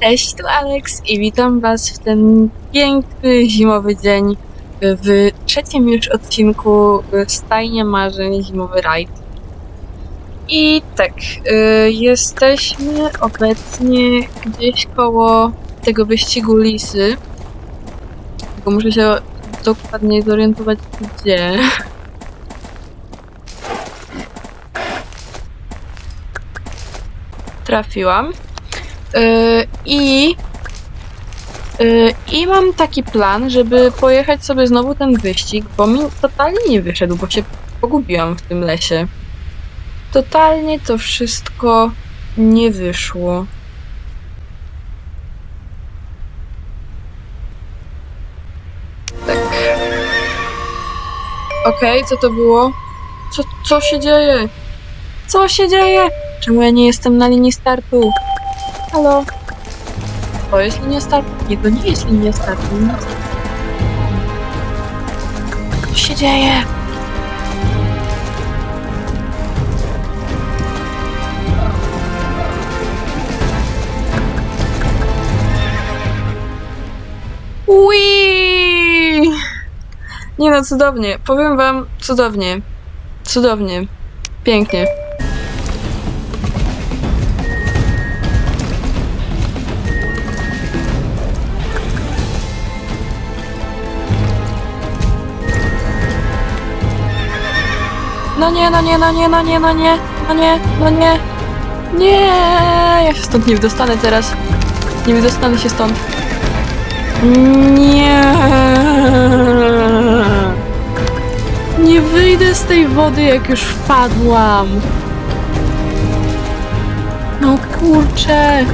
Cześć, tu Alex i witam Was w ten piękny zimowy dzień w trzecim już odcinku Stajnie Marzeń Zimowy Rajd. I tak, y, jesteśmy obecnie gdzieś koło tego wyścigu Lisy. Tylko muszę się dokładnie zorientować gdzie. Trafiłam. Yy, I yy, i mam taki plan, żeby pojechać sobie znowu ten wyścig, bo mi totalnie nie wyszedł, bo się pogubiłam w tym lesie. Totalnie to wszystko nie wyszło. Tak. Okej, co to było? Co, co się dzieje? Co się dzieje? Czemu ja nie jestem na linii startu? Halo? To jest linia startu? Nie, to nie jest linia startu. Co się dzieje? Ui! Nie no, cudownie. Powiem wam, cudownie. Cudownie. Pięknie. No nie, no nie, no nie, no nie, no nie, no nie, no nie. Nie, ja się stąd nie wydostanę teraz. Nie wydostanę się stąd. Nie. Nie wyjdę z tej wody, jak już wpadłam. No kurczę.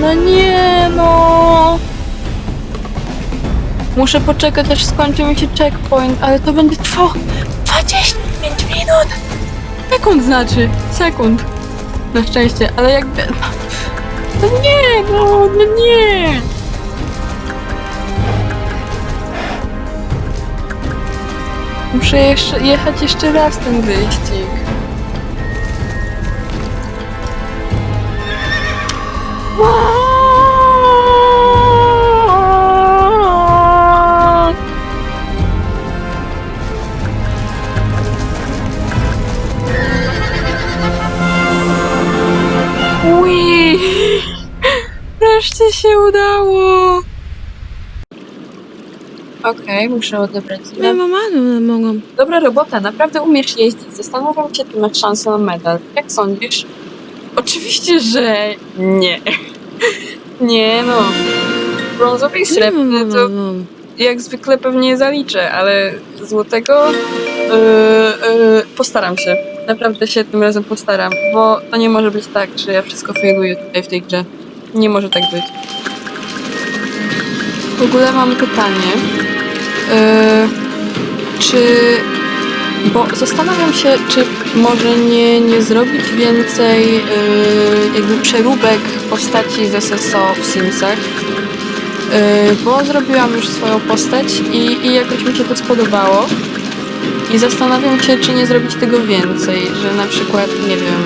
No nie, no. Muszę poczekać, aż skończy mi się checkpoint, ale to będzie trwało 25 minut. Sekund znaczy, sekund. Na szczęście, ale jakby... No nie, no, no nie. Muszę jeszcze, jechać jeszcze raz ten wyścig. Wow! Ui! Wreszcie się udało! Okej, muszę odebrać Ja mama, no mogą. Dobra robota, naprawdę umiesz jeździć. Zastanawiam się, czy masz szansę na medal. Jak sądzisz? Oczywiście, że nie. Nie no. Brązowy i srebrny to jak zwykle pewnie zaliczę, ale złotego yy, yy, postaram się. Naprawdę się tym razem postaram, bo to nie może być tak, że ja wszystko failuję tutaj w tej grze. Nie może tak być. W ogóle mam pytanie. Yy, czy... Bo zastanawiam się, czy może nie, nie zrobić więcej yy, jakby przeróbek postaci z SSO w Simsach. Yy, bo zrobiłam już swoją postać i, i jakoś mi się to spodobało. I zastanawiam się, czy nie zrobić tego więcej, że na przykład, nie wiem,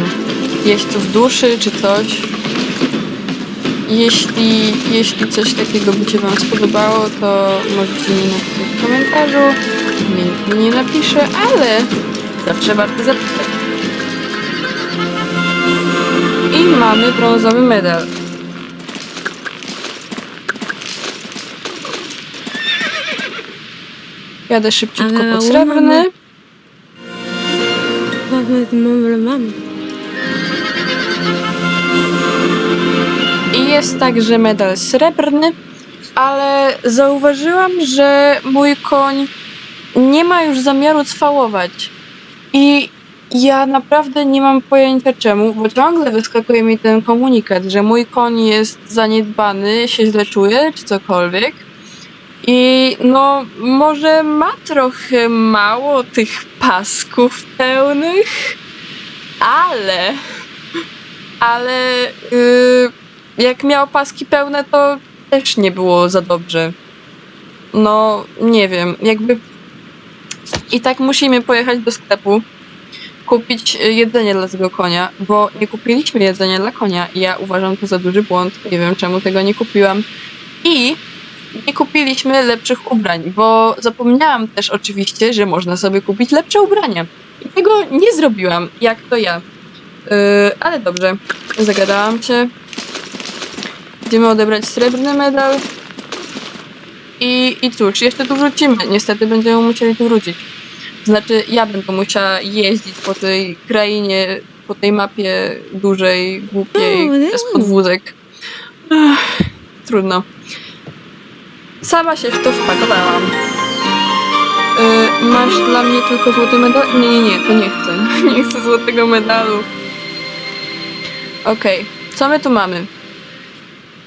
jeźdźców duszy czy coś. Jeśli, jeśli coś takiego by się Wam spodobało, to możecie mi napisać w komentarzu. Nie, nie napiszę, ale zawsze warto zapytać. I mamy brązowy medal. Jadę szybciutko po srebrny. I jest także medal srebrny, ale zauważyłam, że mój koń nie ma już zamiaru cwałować. I ja naprawdę nie mam pojęcia czemu, bo ciągle wyskakuje mi ten komunikat, że mój koń jest zaniedbany, się źle czuje, czy cokolwiek. I no, może ma trochę mało tych pasków pełnych, ale, ale yy, jak miał paski pełne, to też nie było za dobrze. No, nie wiem, jakby. I tak musimy pojechać do sklepu. kupić jedzenie dla tego konia, bo nie kupiliśmy jedzenia dla konia. Ja uważam to za duży błąd. Nie wiem, czemu tego nie kupiłam. I nie kupiliśmy lepszych ubrań, bo zapomniałam też oczywiście, że można sobie kupić lepsze ubrania. I tego nie zrobiłam, jak to ja. Yy, ale dobrze, zagadałam się. Idziemy odebrać srebrny medal. I, I cóż, jeszcze tu wrócimy. Niestety będziemy musieli tu wrócić. Znaczy, ja będę musiała jeździć po tej krainie, po tej mapie dużej, głupiej, bez podwózek. Ech, trudno. Sama się w to wpakowałam. Yy, masz dla mnie tylko złoty medal? Nie, nie, nie, to nie chcę. Nie chcę złotego medalu. Okej, co my tu mamy?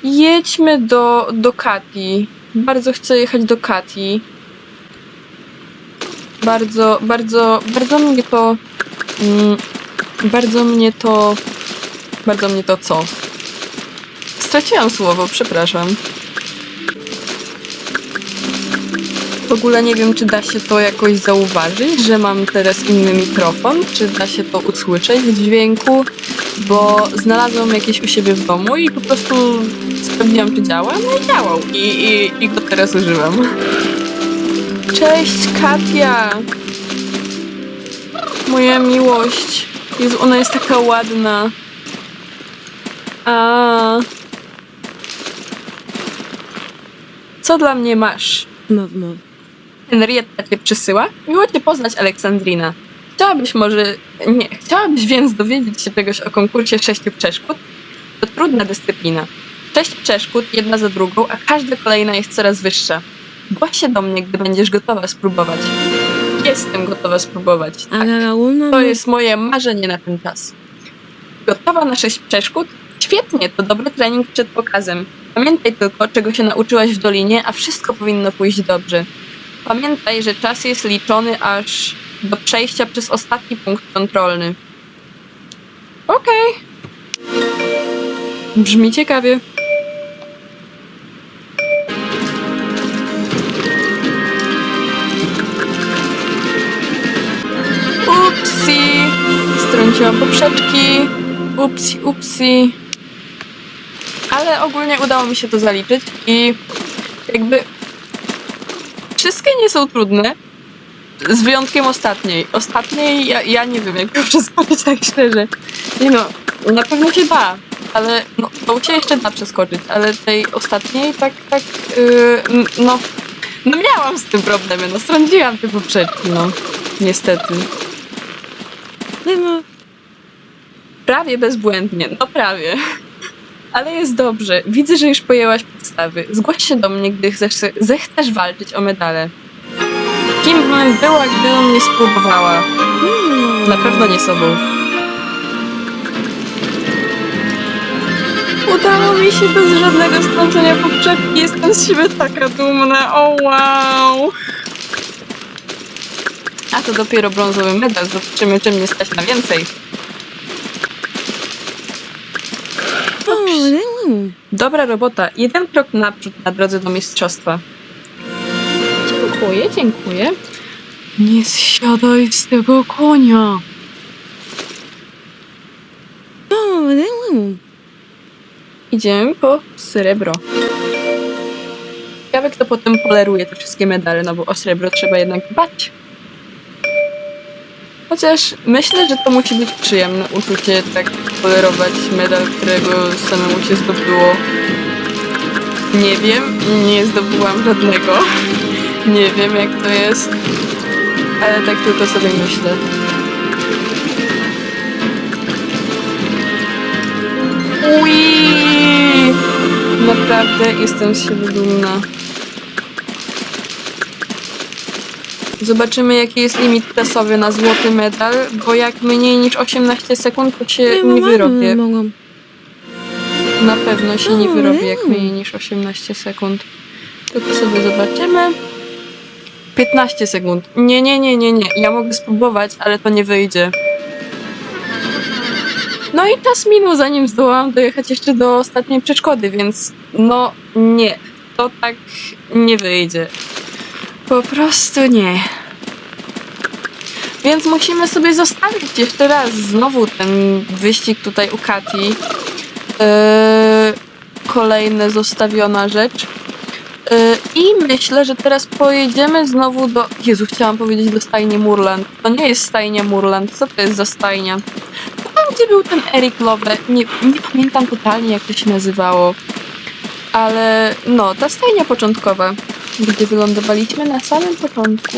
Jedźmy do, do Kati. Bardzo chcę jechać do Kati. Bardzo, bardzo, bardzo mnie to. Mm, bardzo mnie to. Bardzo mnie to co? Straciłam słowo, przepraszam. W ogóle nie wiem, czy da się to jakoś zauważyć, że mam teraz inny mikrofon, czy da się to usłyszeć w dźwięku, bo znalazłam jakieś u siebie w domu i po prostu sprawdziłam, czy działa, no i działał. I, i, i go teraz używam. Cześć, Katia! Moja miłość. Jezu, ona jest taka ładna. A. Co dla mnie masz? Mów, mów. Henrietta cię przysyła? Miło cię poznać, Aleksandrina. Chciałabyś może... Nie, chciałabyś więc dowiedzieć się czegoś o konkursie sześciu przeszkód? To trudna dyscyplina. Sześć przeszkód, jedna za drugą, a każda kolejna jest coraz wyższa. Zgłoś się do mnie, gdy będziesz gotowa spróbować. Jestem gotowa spróbować. Tak, to jest moje marzenie na ten czas. Gotowa na sześć przeszkód? Świetnie, to dobry trening przed pokazem. Pamiętaj tylko, czego się nauczyłaś w dolinie, a wszystko powinno pójść dobrze. Pamiętaj, że czas jest liczony aż do przejścia przez ostatni punkt kontrolny. Okej. Brzmi ciekawie. Upsi! Strąciłam poprzeczki. Upsi, upsi. Ale ogólnie udało mi się to zaliczyć i jakby wszystkie nie są trudne. Z wyjątkiem ostatniej. Ostatniej ja, ja nie wiem, jak to przeskoczyć tak szczerze. Nie no, na pewno się da, ale no, to się jeszcze da przeskoczyć, ale tej ostatniej tak, tak, yy, no, no miałam z tym problemy, no strąciłam te poprzeczki, no, niestety. Mów, Prawie bezbłędnie, no prawie. Ale jest dobrze. Widzę, że już pojęłaś podstawy. Zgłoś się do mnie, gdy chcesz, zechcesz walczyć o medale. Kim bym była, gdybym nie spróbowała? Mm. Na pewno nie sobą. Udało mi się bez żadnego strącenia poprzeczki. Jestem z siebie taka dumna. O wow! A to dopiero brązowy medal. Zobaczymy, czy mnie stać na więcej. O, Dobra robota. Jeden krok naprzód na drodze do mistrzostwa. Dziękuję, dziękuję. Nie zsiadaj z tego konia. Idziemy po srebro. Ciekawe, kto potem poleruje te wszystkie medale, no bo o srebro trzeba jednak dbać. Chociaż myślę, że to musi być przyjemne uczucie, tak polerować medal, którego samemu się zdobyło. Nie wiem, nie zdobyłam żadnego. Nie wiem, jak to jest, ale tak tylko sobie myślę. Ui! Naprawdę jestem z siebie dumna. Zobaczymy, jaki jest limit czasowy na złoty medal, bo jak mniej niż 18 sekund, to się nie mama, wyrobię. mogą. Na pewno się nie O, wyrobię, jak nie. mniej niż 18 sekund. Tylko sobie zobaczymy. 15 sekund. Nie, nie, nie, nie, nie. Ja mogę spróbować, ale to nie wyjdzie. No i czas minął, zanim zdołałam dojechać jeszcze do ostatniej przeszkody, więc no nie. To tak nie wyjdzie. Po prostu nie. Więc musimy sobie zostawić jeszcze raz znowu ten wyścig tutaj u Kati. Yy, kolejna zostawiona rzecz. Yy, I myślę, że teraz pojedziemy znowu do. Jezu, chciałam powiedzieć do stajni Murland. To nie jest stajnia Murland. Co to jest za stajnia? Tam, gdzie był ten Eric Love. Nie, nie pamiętam totalnie, jak to się nazywało. Ale no, ta stajnia początkowa, gdzie wylądowaliśmy na samym początku.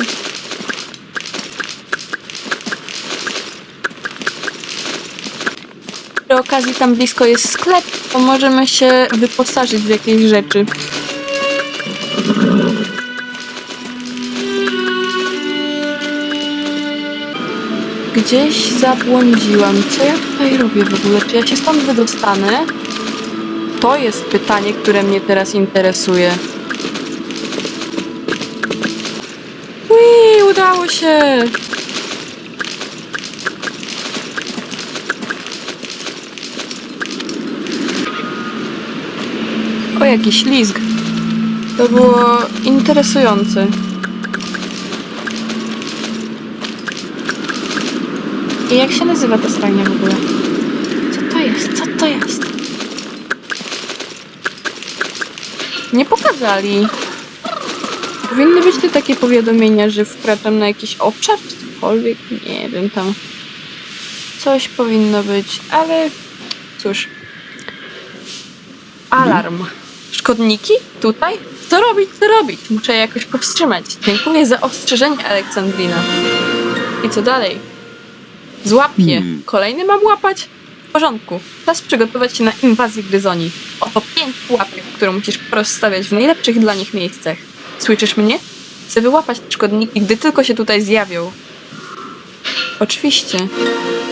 Przy okazji tam blisko jest sklep, to możemy się wyposażyć w jakieś rzeczy. Gdzieś zabłądziłam. Co ja tutaj robię w ogóle? Czy ja się stąd wydostanę? To jest pytanie, które mnie teraz interesuje. Ui, udało się! O, jaki ślizg. To było interesujące. I jak się nazywa ta stajnia w ogóle? Co to jest? Co to jest? Nie pokazali. Powinny być tu takie powiadomienia, że wkraczam na jakiś obszar, czy cokolwiek. Nie wiem, tam coś powinno być, ale cóż. Alarm. Szkodniki? Tutaj? Co robić, co robić? Muszę je jakoś powstrzymać. Dziękuję za ostrzeżenie, Aleksandrina. I co dalej? Złap je. Hmm. Kolejny mam łapać? W porządku. Czas przygotować się na inwazję gryzoni. Oto pięć pułapek, które musisz rozstawiać w najlepszych dla nich miejscach. Słyszysz mnie? Chcę wyłapać szkodniki, gdy tylko się tutaj zjawią. Oczywiście.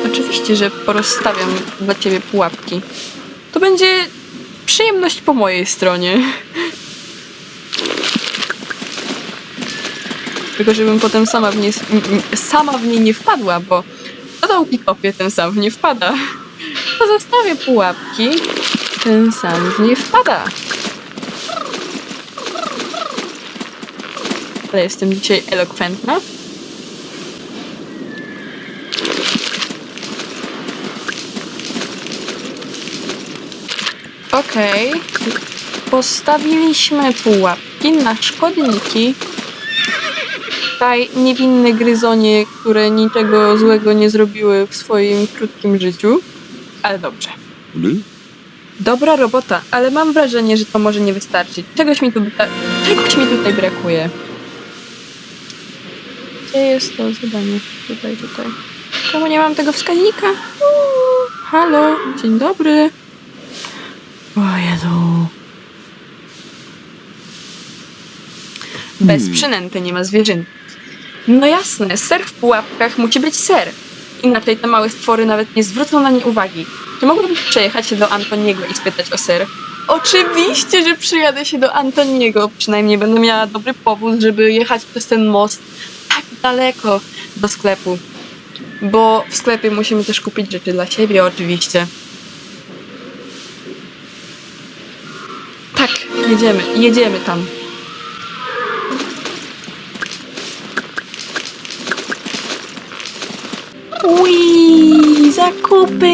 Oczywiście, że porozstawiam dla ciebie pułapki. To będzie przyjemność po mojej stronie. Tylko żebym potem sama w nie, sama w nie nie wpadła, bo kto dołki kopie, ten sam w nie wpada. To zostawię pułapki, ten sam w nie wpada. Ale jestem dzisiaj elokwentna. Okej. Postawiliśmy pułapki na szkodniki. Tutaj niewinne gryzonie, które niczego złego nie zrobiły w swoim krótkim życiu. Ale dobrze. Hmm? Dobra robota, ale mam wrażenie, że to może nie wystarczyć. Czegoś mi, tu, czegoś mi tutaj brakuje. Gdzie jest to zadanie? Tutaj, tutaj. Czemu nie mam tego wskaźnika? Uuu, halo, dzień dobry. O Jezu. Bez Hmm. przynęty nie ma zwierzyny. No jasne, ser w pułapkach musi być ser. Inaczej te małe stwory nawet nie zwrócą na nie uwagi. Czy mogłabym przejechać się do Antoniego i spytać o ser? Oczywiście, że przyjadę się do Antoniego. Przynajmniej będę miała dobry powód, żeby jechać przez ten most tak daleko do sklepu. Bo w sklepie musimy też kupić rzeczy dla siebie, oczywiście. Tak, jedziemy, jedziemy tam. Ui, zakupy!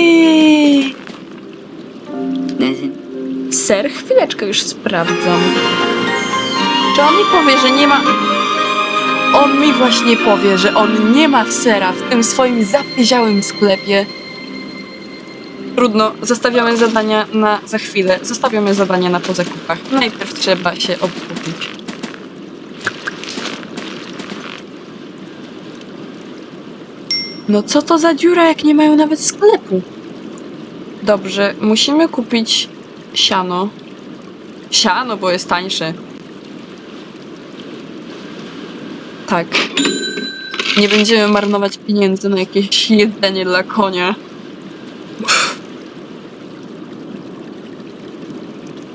Ser, chwileczkę już sprawdzam. Mi powie, że nie ma. On mi właśnie powie, że on nie ma sera w tym swoim zapyziałym sklepie. Trudno, zostawiamy zadania na za chwilę. Zostawiamy zadania na po zakupach. Najpierw trzeba się obkupić. No co to za dziura, jak nie mają nawet sklepu? Dobrze, musimy kupić siano. Siano, bo jest tańsze. Tak. Nie będziemy marnować pieniędzy na jakieś jedzenie dla konia.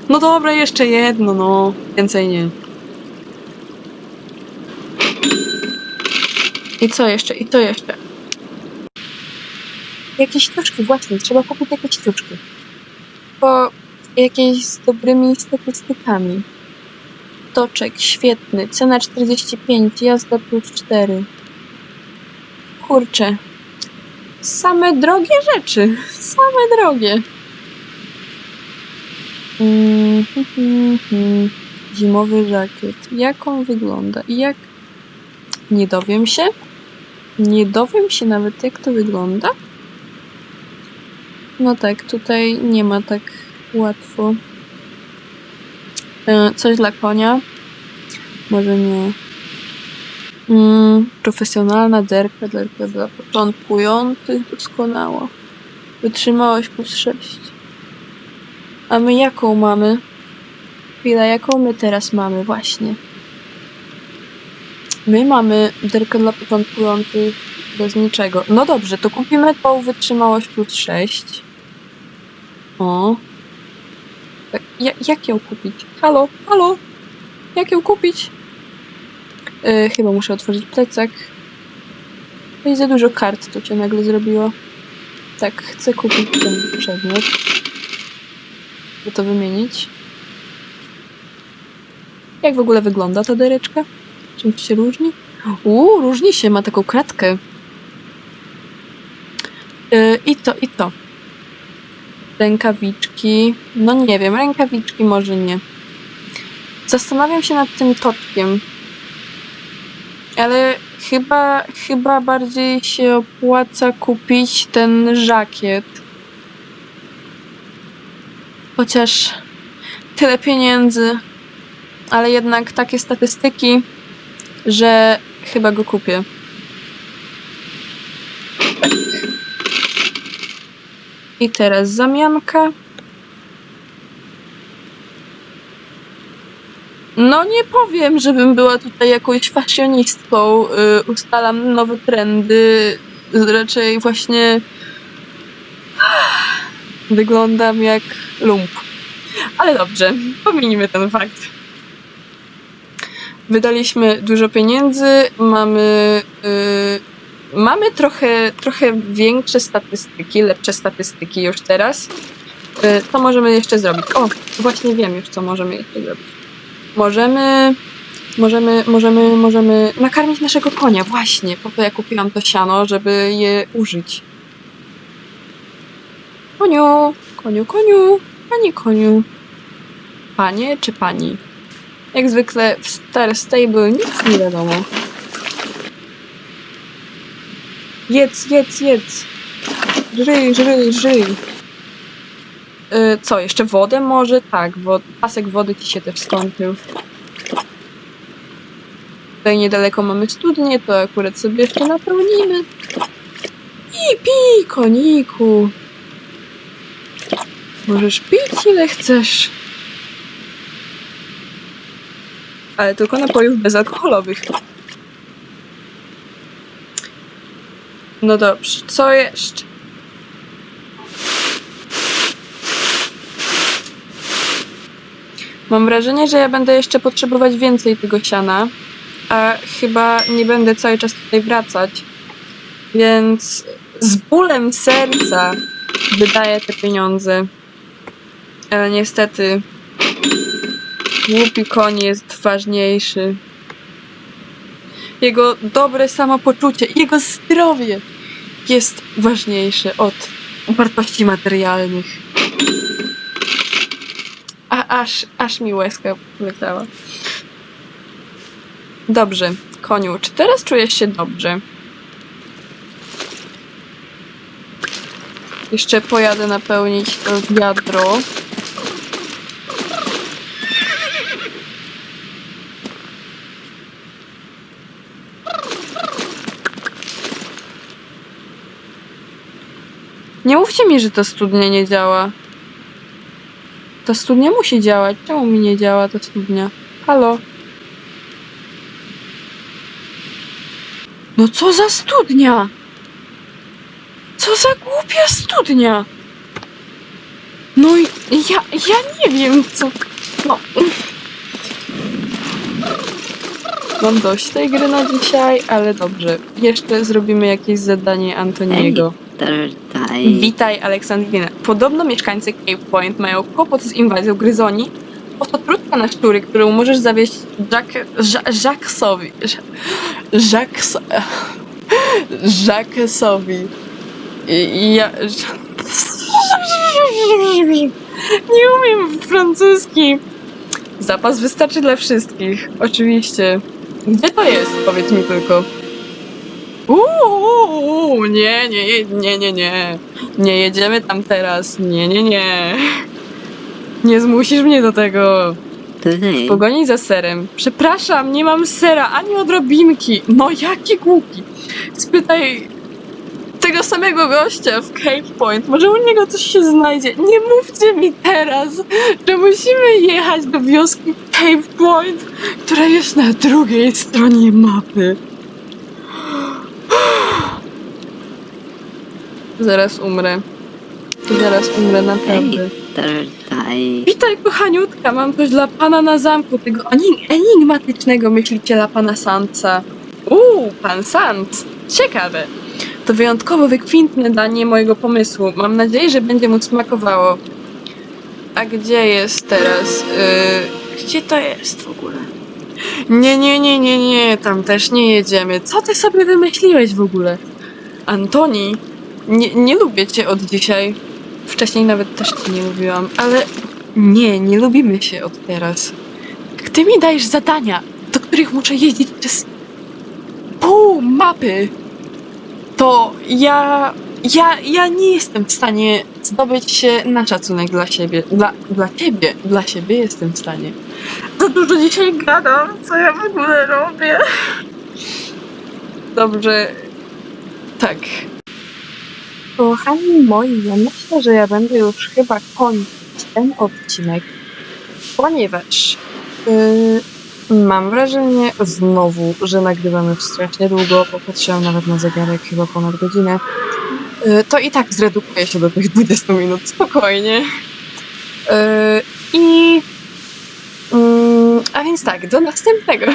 No dobra, jeszcze jedno, no. Więcej nie. I co jeszcze? I co jeszcze? Jakieś ciuszki, właśnie, trzeba kupić jakieś ciuszki. Po jakieś z dobrymi statystykami. Toczek, świetny, cena 45, jazda plus 4. kurczę. Same drogie rzeczy. Same drogie. Zimowy żakiet. Jak on wygląda? Jak... Nie dowiem się. Nie dowiem się nawet, jak to wygląda. No tak, tutaj nie ma tak łatwo. E, coś dla konia? Może nie. Mm, profesjonalna derka, derka dla początkujących, doskonała. Wytrzymałość plus 6. A my jaką mamy? Chwila, jaką my teraz mamy? Właśnie. My mamy derkę dla początkujących bez niczego. No dobrze, to kupimy tą wytrzymałość plus 6. O. Ja, jak ją kupić? Halo, halo? Jak ją kupić? Yy, chyba muszę otworzyć plecak. No i za dużo kart to cię nagle zrobiło. Tak, chcę kupić ten przedmiot. By to wymienić. Jak w ogóle wygląda ta dereczka? Czym się różni? Uuu, różni się, ma taką kratkę. Yy, I to, i to. Rękawiczki. No nie wiem, rękawiczki może nie. Zastanawiam się nad tym toczkiem. Ale chyba, chyba bardziej się opłaca kupić ten żakiet. Chociaż tyle pieniędzy, ale jednak takie statystyki, że chyba go kupię. I teraz zamianka. No nie powiem, żebym była tutaj jakąś fasjonistką. Y, ustalam nowe trendy. Raczej właśnie wyglądam jak lump. Ale dobrze, pominijmy ten fakt. Wydaliśmy dużo pieniędzy, mamy, y, mamy trochę, trochę większe statystyki, lepsze statystyki już teraz. Y, co możemy jeszcze zrobić? O, właśnie wiem już, co możemy jeszcze zrobić. Możemy, możemy, możemy, możemy nakarmić naszego konia, właśnie. Po to ja kupiłam to siano, żeby je użyć. Koniu, koniu, koniu, panie koniu. Panie czy pani? Jak zwykle w Star Stable nic nie wiadomo. Jedz, jedz, jedz. Żryj, żryj, żryj. Y, co, jeszcze wodę może? Tak, wo pasek wody ci się też skończył. Tutaj niedaleko mamy studnię, to akurat sobie jeszcze napełnimy. I pij, koniku. Możesz pić ile chcesz. Ale tylko napojów bezalkoholowych. No dobrze, co jeszcze? Mam wrażenie, że ja będę jeszcze potrzebować więcej tego siana, a chyba nie będę cały czas tutaj wracać. Więc z bólem serca wydaję te pieniądze. Ale niestety głupi koń jest ważniejszy. Jego dobre samopoczucie, jego zdrowie jest ważniejsze od wartości materialnych. A, aż, aż mi łezka leciała. Dobrze, koniu, czy teraz czujesz się dobrze? Jeszcze pojadę napełnić to wiadro. Nie mówcie mi, że ta studnia nie działa. Ta studnia musi działać. Czemu mi nie działa ta studnia? Halo? No co za studnia? Co za głupia studnia? No i ja, ja nie wiem co... No... Mam dość tej gry na dzisiaj, ale dobrze. Jeszcze zrobimy jakieś zadanie Antoniego. Tutaj. Witaj, Aleksandrina. Podobno mieszkańcy Cape Point mają kłopot z inwazją gryzoni. Oto trudka na szczury, którą możesz zawieźć Jack, Ja- Jacksowi. Ja- Jacks... Jacquesowi. I, i ja... Nie umiem francuski. Zapas wystarczy dla wszystkich, oczywiście. Gdzie to jest? Powiedz mi tylko. Uuu, nie, nie, nie, nie, nie. Nie jedziemy tam teraz. Nie, nie, nie. Nie zmusisz mnie do tego. W pogoni za serem. Przepraszam, nie mam sera ani odrobinki. No jaki głupi. Spytaj tego samego gościa w Cave Point. Może u niego coś się znajdzie. Nie mówcie mi teraz, że musimy jechać do wioski Cave Point, która jest na drugiej stronie mapy. Zaraz umrę. Zaraz umrę, naprawdę. Thursday. Witaj, kochaniutka, mam coś dla pana na zamku, tego enig- enigmatycznego myśliciela pana Santsa. Uuu, pan Sant. Ciekawe. To wyjątkowo wykwintne danie mojego pomysłu. Mam nadzieję, że będzie mu smakowało. A gdzie jest teraz? Yy, gdzie to jest w ogóle? Nie, nie, nie, nie, nie, tam też nie jedziemy. Co ty sobie wymyśliłeś w ogóle? Antoni, nie, nie lubię cię od dzisiaj. Wcześniej nawet też ci nie mówiłam, ale nie, nie lubimy się od teraz. Ty mi dajesz zadania, do których muszę jeździć przez pół mapy, to ja, ja, ja nie jestem w stanie zdobyć się na szacunek dla siebie. Dla, dla ciebie, dla siebie jestem w stanie. Za dużo dzisiaj gadam, co ja w ogóle robię. Dobrze, tak. Kochani moi, ja myślę, że ja będę już chyba kończyć ten odcinek, ponieważ yy, mam wrażenie znowu, że nagrywamy już strasznie długo, popatrzyłam nawet na zegarek, chyba ponad godzinę. Yy, to i tak zredukuje się do tych 20 minut, spokojnie. Yy, I... mm, a więc tak, do następnego.